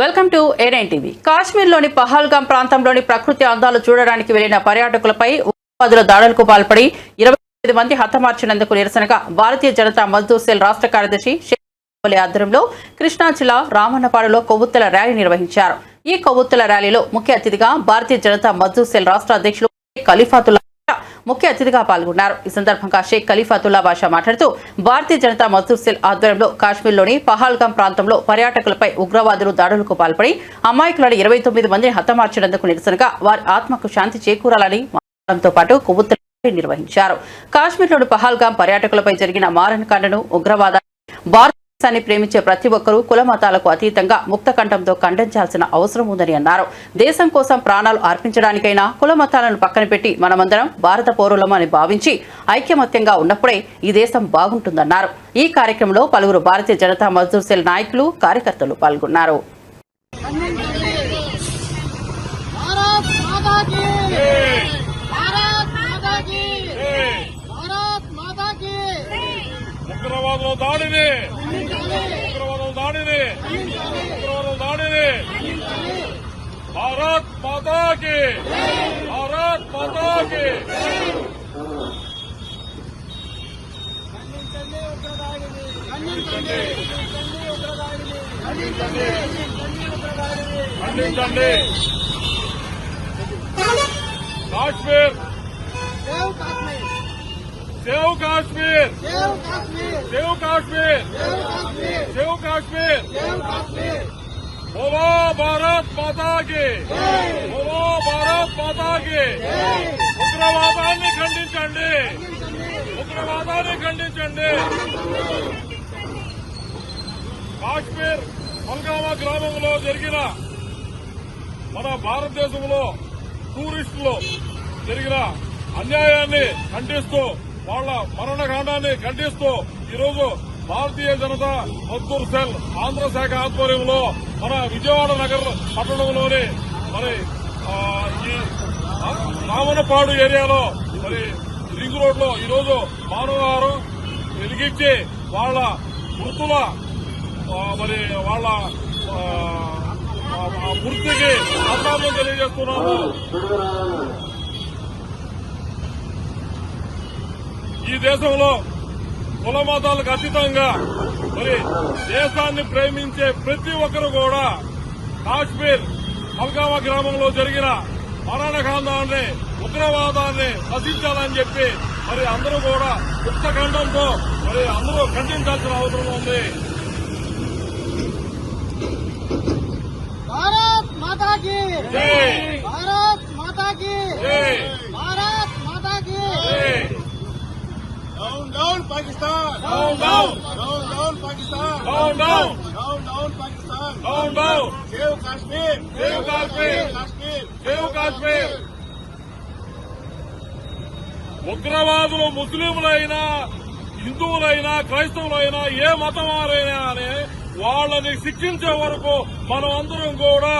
Welcome to A9 TV. కాశ్మీర్లోని పహల్గాం ప్రాంతంలోని ప్రకృతి అందాలు చూడడానికి వెళ్ళిన పర్యాటకులపై ఉగ్రవాదుల దాడులకు పాల్పడి ఇరవై ఐదు మంది హతమార్చినందుకు నిరసనగా భారతీయ జనతా మజ్దూర్ సెల్ రాష్ట్ర కార్యదర్శి షేక్ ఆధ్వర్యంలో కృష్ణా జిల్లా రామన్నపాడులో కొవ్వొత్తుల ర్యాలీ నిర్వహించారు. ఈ కొవ్వొత్తుల ర్యాలీలో ముఖ్య అతిథిగా భారతీయ జనతా మజ్దూర్ సెల్ రాష్ట్ర అధ్యక్షులు ఖలీఫాతుల్లా ముఖ్య అతిథిగా పాల్గొన్నారు. ఈ సందర్భంగా షేక్ ఖలీఫాతుల్లా బాషా మాట్లాడుతూ భారతీయ జనతా మజ్దూర్ సెల్ ఆధ్వర్యంలో కాశ్మీర్లోని పహల్గాం ప్రాంతంలో పర్యాటకులపై ఉగ్రవాదులు దాడులకు పాల్పడి అమాయకులను ఇరవై తొమ్మిది మందిని హతమార్చినందుకు నిరసనగా వారి ఆత్మకు శాంతి చేకూరాలని పాటు కొవ్వొత్తుల నిర్వహించారు. కాశ్మీర్లోని పహల్గాం పర్యాటకులపై జరిగిన మారణకాండను ఉగ్రవాదాన్ని దేశాన్ని ప్రేమించే ప్రతి ఒక్కరూ కుల మతాలకు అతీతంగా ముక్తకంఠంతో ఖండించాల్సిన అవసరం ఉందని అన్నారు. దేశం కోసం ప్రాణాలు అర్పించడానికైనా కుల మతాలను పక్కన పెట్టి మనమందరం భారత పౌరులమని భావించి ఐక్యమత్యంగా ఉన్నప్పుడే ఈ దేశం బాగుంటుందన్నారు. ఈ కార్యక్రమంలో పలువురు భారతీయ జనతా మజ్దూర్ సెల్ నాయకులు కార్యకర్తలు పాల్గొన్నారు. దాడిని భారత్ మాతాకి భారత్ మాతాకి ఖండించండి ఉగ్రదాడిని ఖండించండి ఉగ్రదాడిని ఖండించండి Kashmir save Kashmir save Kashmir save Kashmir save Kashmir save బోలో భారత్ మాతాకి ఉగ్రవాదాన్ని ఖండించండి. ఉగ్రవాదాన్ని ఖండించండి. కాశ్మీర్ పల్గామా గ్రామంలో జరిగిన మన భారతదేశంలో టూరిస్టులు జరిగిన అన్యాయాన్ని ఖండిస్తూ వాళ్ళ మరణకాండాన్ని ఖండిస్తూ ఈరోజు భారతీయ జనతా మద్దూర్ సెల్ ఆంధ్ర శాఖ ఆధ్వర్యంలో మన విజయవాడ నగర పట్టణంలోనే మరి ఈ రామనపాడు ఏరియాలో మరి రింగ్ రోడ్లో ఈరోజు మానవహారం వెలిగించి వాళ్ళ మృతుల మరి వాళ్ళ మృతికి సంతాపం తెలియజేస్తున్నాము. ఈ దేశంలో కుల మతాలకు అతీతంగా మరి దేశాన్ని ప్రేమించే ప్రతి ఒక్కరు కూడా కాశ్మీర్ అల్గావా గ్రామంలో జరిగిన మరణకాండాన్ని ఉగ్రవాదాన్ని నశించాలని చెప్పి మరి అందరూ కూడా ఉత్తఖండంతో మరి అందరూ ఖండించాల్సిన అవసరం ఉంది. భారత్ మాతాకి! భారత్ మాతాకి! భారత్ మాతాకి! Down down Pakistan down down down, Pakistan! Down, ఉగ్రవాదులు ముస్లింలైనా హిందువులైనా క్రైస్తవులైనా ఏ మతం వారైనా అని వాళ్ళని శిక్షించే వరకు మనం అందరం కూడా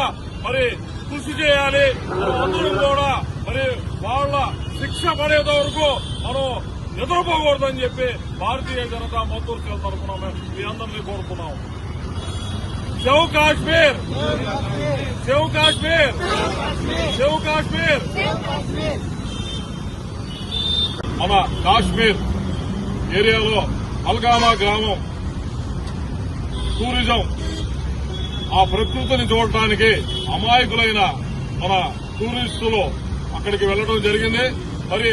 మరి కృషి చేయాలి. మనం అందరం కూడా మరి వాళ్ళ శిక్ష పడేంత వరకు మనం నిద్రపోకూడదని చెప్పి భారతీయ జనతా మద్దతు తరఫున మీ అందరినీ కోరుతున్నాం save Kashmir! Save Kashmir! Save Kashmir! మన కాశ్మీర్ ఏరియాలో అల్గామా గ్రామం టూరిజం ఆ ప్రకృతిని చూడటానికి అమాయకులైన మన టూరిస్టులు అక్కడికి వెళ్ళడం జరిగింది. మరి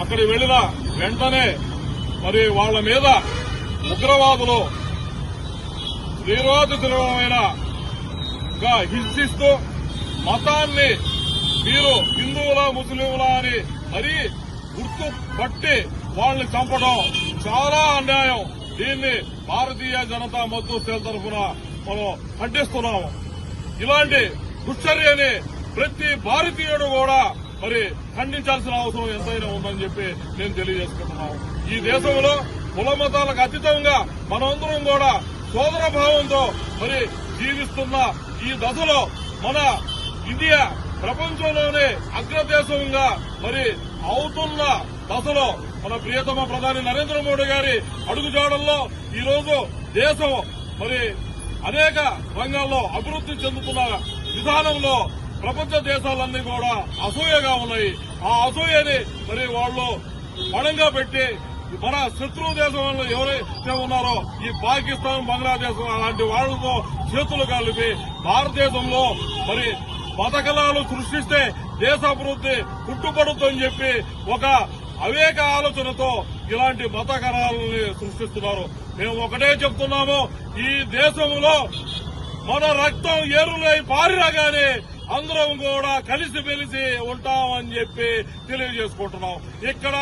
అక్కడికి వెళ్ళిన వెంటనే మరి వాళ్ళ మీద ఉగ్రవాదులు శ్రీరోధితులమైన హింసిస్తూ మతాన్ని మీరు హిందువులా ముస్లింలా అని మరీ గుర్తు పట్టి వాళ్ళని చంపడం చాలా అన్యాయం. దీన్ని భారతీయ జనతా మద్దతు సెల్ తరఫున మనం ఖండిస్తున్నాము. ఇలాంటి దుశ్చర్యని ప్రతి భారతీయుడు కూడా మరి ఖండించాల్సిన అవసరం ఎంతైనా ఉందని చెప్పి నేను తెలియజేసుకుంటున్నాను. ఈ దేశంలో కుల మతాలకు అతీతంగా మనందరం కూడా సోదర భావంతో మరి జీవిస్తున్న ఈ దశలో మన ఇండియా ప్రపంచంలోనే అగ్రదేశంగా మరి అవుతున్న దశలో మన ప్రియతమ ప్రధాని నరేంద్ర మోడీ గారి అడుగుజాడల్లో ఈరోజు దేశం మరి అనేక రంగాల్లో అభివృద్ధి చెందుతున్న విధానంలో ప్రపంచ దేశాలన్నీ కూడా అసూయగా ఉన్నాయి. ఆ అసూయని మరి వాళ్ళు బలంగా పెట్టి మన శత్రు దేశం వాళ్ళు ఎవరైతే ఉన్నారో ఈ పాకిస్తాన్ బంగ్లాదేశ్ అలాంటి వాళ్ళతో చేతులు కలిపి భారతదేశంలో మరి పథకలాలు సృష్టిస్తే దేశాభివృద్ధి పుట్టుపడుతుందని చెప్పి ఒక అవేక ఆలోచనతో ఇలాంటి మతకరాలని సృష్టిస్తున్నారు. మేము ఒకటే చెప్తున్నాము ఈ దేశంలో మన రక్తం ఏరులై పారిరాగానే అందరం కూడా కలిసి మెలిసి ఉంటామని చెప్పి తెలియజేసుకుంటున్నాం. ఇక్కడ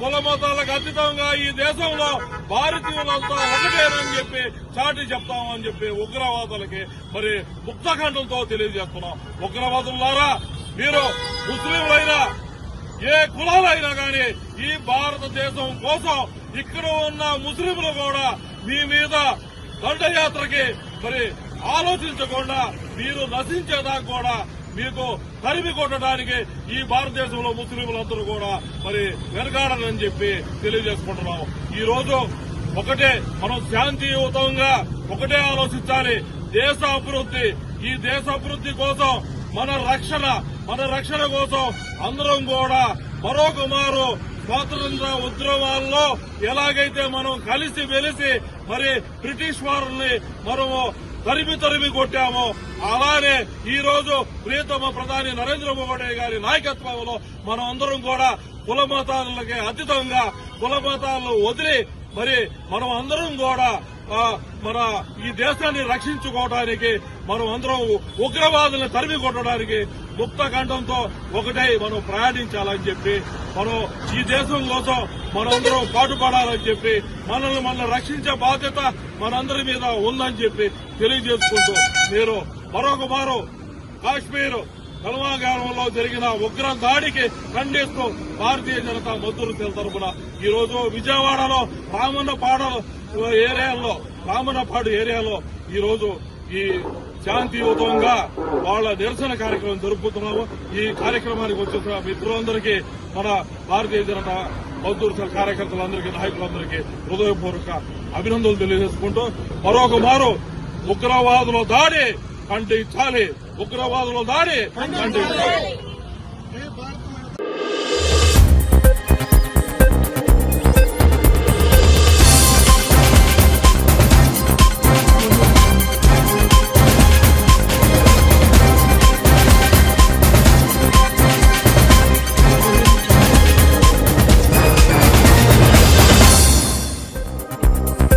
కుల మతాలకు అతీతంగా ఈ దేశంలో భారతీయులంతా ఒకటేనని చెప్పి చాటి చెప్తామని చెప్పి ఉగ్రవాదులకి మరి ముక్తఖండంతో తెలియజేస్తున్నాం. ఉగ్రవాదులారా మీరు ముస్లింలైనా ఏ కులాలైనా గాని ఈ భారతదేశం కోసం ఇక్కడ ఉన్న ముస్లింలు కూడా మీ మీద దండయాత్రకి మరి ఆలోచించకుండా మీరు నశించేదాకా కూడా మీకు తరిమి కొట్టడానికి ఈ భారతదేశంలో ముస్లింలందరూ కూడా మరి వెనకాడనని చెప్పి తెలియజేసుకుంటున్నాం. ఈ రోజు ఒకటే మనం శాంతియుతంగా ఒకటే ఆలోచించాలి. దేశ అభివృద్ధి ఈ దేశ అభివృద్ధి కోసం మన రక్షణ మన రక్షణ కోసం అందరం కూడా మరొక మారు స్వాతంత్ర ఉద్యమాల్లో ఎలాగైతే మనం కలిసి వెలిసి మరి బ్రిటిష్ వారిని మనము తరిమి తరిమి కొట్టామో. అలానే ఈ రోజు ప్రియతమ ప్రధాని నరేంద్ర మోడీ గారి నాయకత్వంలో మనం అందరం కూడా కుల మతాలకి అతీతంగా కుల మతాలను వదిలి మరి మనం అందరం కూడా మన ఈ దేశాన్ని రక్షించుకోవడానికి మనం అందరం ఉగ్రవాదులను తరిమి కొట్టడానికి ముక్త కంఠంతో ఒకటై మనం ప్రయాణించాలని చెప్పి మనం ఈ దేశం కోసం మనందరం పాటుపడాలని చెప్పి మనల్ని మనం రక్షించే బాధ్యత మనందరి మీద ఉందని చెప్పి తెలియజేసుకుంటూ మీరు మరొక మారు కాశ్మీర్ కల్వాగారంలో జరిగిన ఉగ్ర దాడికి ఖండిస్తూ భారతీయ జనతా మద్దతు సెల్ తరఫున ఈ రోజు విజయవాడలో రామన్నపాడ ఏరియాలో రామన్నపాడు ఏరియాలో ఈ రోజు ఈ శాంతియుతంగా వాళ్ళ నిరసన కార్యక్రమం జరుపుతున్నాము ఈ కార్యక్రమానికి వచ్చేసిన మిత్రులందరికీ మన భారతీయ జనతా మద్దతు కార్యకర్తలందరికీ నాయకులందరికీ హృదయపూర్వక అభినందనలు తెలియజేసుకుంటూ మరొక మారు ఉగ్రవాదుల దాడి ఖండించాలి. ఉగ్రవాదుల దాడి.